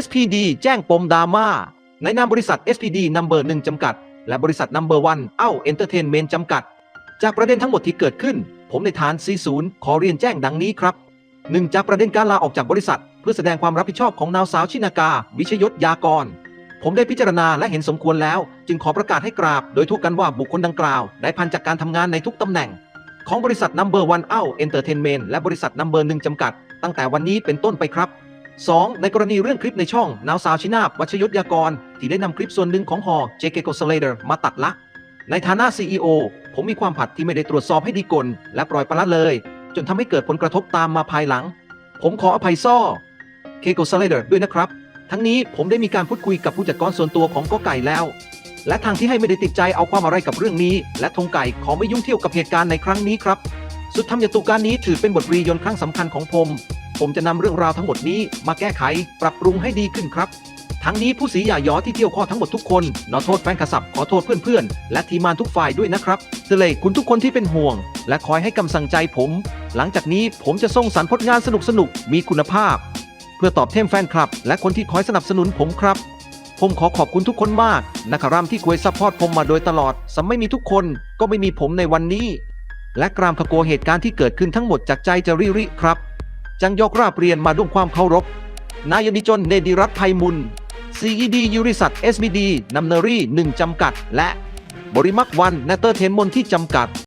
SPD แจ้งปมดราม่าในนามบริษัท SPD Number 1จำกัด และบริษัท Number 1เอ้า Entertainment จำกัด จากประเด็นทั้งหมดที่เกิดขึ้น ผมในฐาน 40 ขอเรียนแจ้งดังนี้ครับหนึ่งจากประเด็นการลาออกจากบริษัท เพื่อแสดงความรับผิดชอบของนางสาวชินากา วิชยศยากร ผมได้พิจารณาและเห็นสมควรแล้ว จึงขอประกาศให้กราบ โดยทั่วกันว่าบุคคลดังกล่าวได้พันจากการทำงานในทุกตำแหน่ง ของบริษัท Number One เอ้า Entertainment และบริษัท Number 1จำกัด ตั้งแต่วันนี้เป็นต้นไปครับ 2. ในกรณีเรื่องคลิปในช่องนาวสาวชินาบวัชยศยากร ที่ได้นำคลิปส่วนหนึ่งของหอ JK g o s l a d e r มาตัดละ ในฐานะ CEO ผมมีความผัดที่ไม่ได้ตรวจสอบให้ดีกลและปล่อยปละละเลย จนทำให้เกิดผลกระทบตามมาภายหลัง ผมขออภัยซ่อเคโกสไลเดอร์ด้วยนะครับ ทั้งนี้ผมได้มีการพูดคุยกับผู้จัดการส่วนตัวของก็ไก่แล้ว และทางที่ให้ไม่ได้ติดใจเอาความอะไรกับเรื่องนี้ และธงไก่ขอไม่ยุ่งเที่ยวกับเหตุการณ์ในครั้งนี้ครับสุดทำยตุการนี้ถือเป็นบทเรียนครั้งสำคัญของผม ผมจะนำเรื่องราวทั้งหมดนี้มาแก้ไขปรับปรุงให้ดีขึ้นครับ ทั้งนี้ผู้สีหย่าหยอที่เที่ยวข้อทั้งหมดทุกคนนอโทษแฟนคลับขอโทษเพื่อนๆ และทีมงานทุกฝ่ายด้วยนะครับเสเลยคุณทุกคนที่เป็นห่วง และคอยให้กำลังใจผม หลังจากนี้ผมจะส่งสรรค์ผลงานสนุกๆมีคุณภาพ เพื่อตอบแทนแฟนคลับ และคนที่คอยสนับสนุนผมครับผมขอขอบคุณทุกคนมากนะครับที่คอยซัพพอร์ตผมมาโดยตลอดสำไม่มีทุกคนก็ไม่มีผมในวันนี้ และกรามขโกเหตุการณ์ที่เกิดขึ้นทั้งหมดจากใจจะริริครับ จังยกราบเรียนมาด้วยความเคารพ นายนิจนเนดิรัตน์ไพมุล CED ยูริสัต SBD นัมเนอรี่หนึ่งจำกัด และบริมักวันเนเตอร์เทนมนที่จำกัด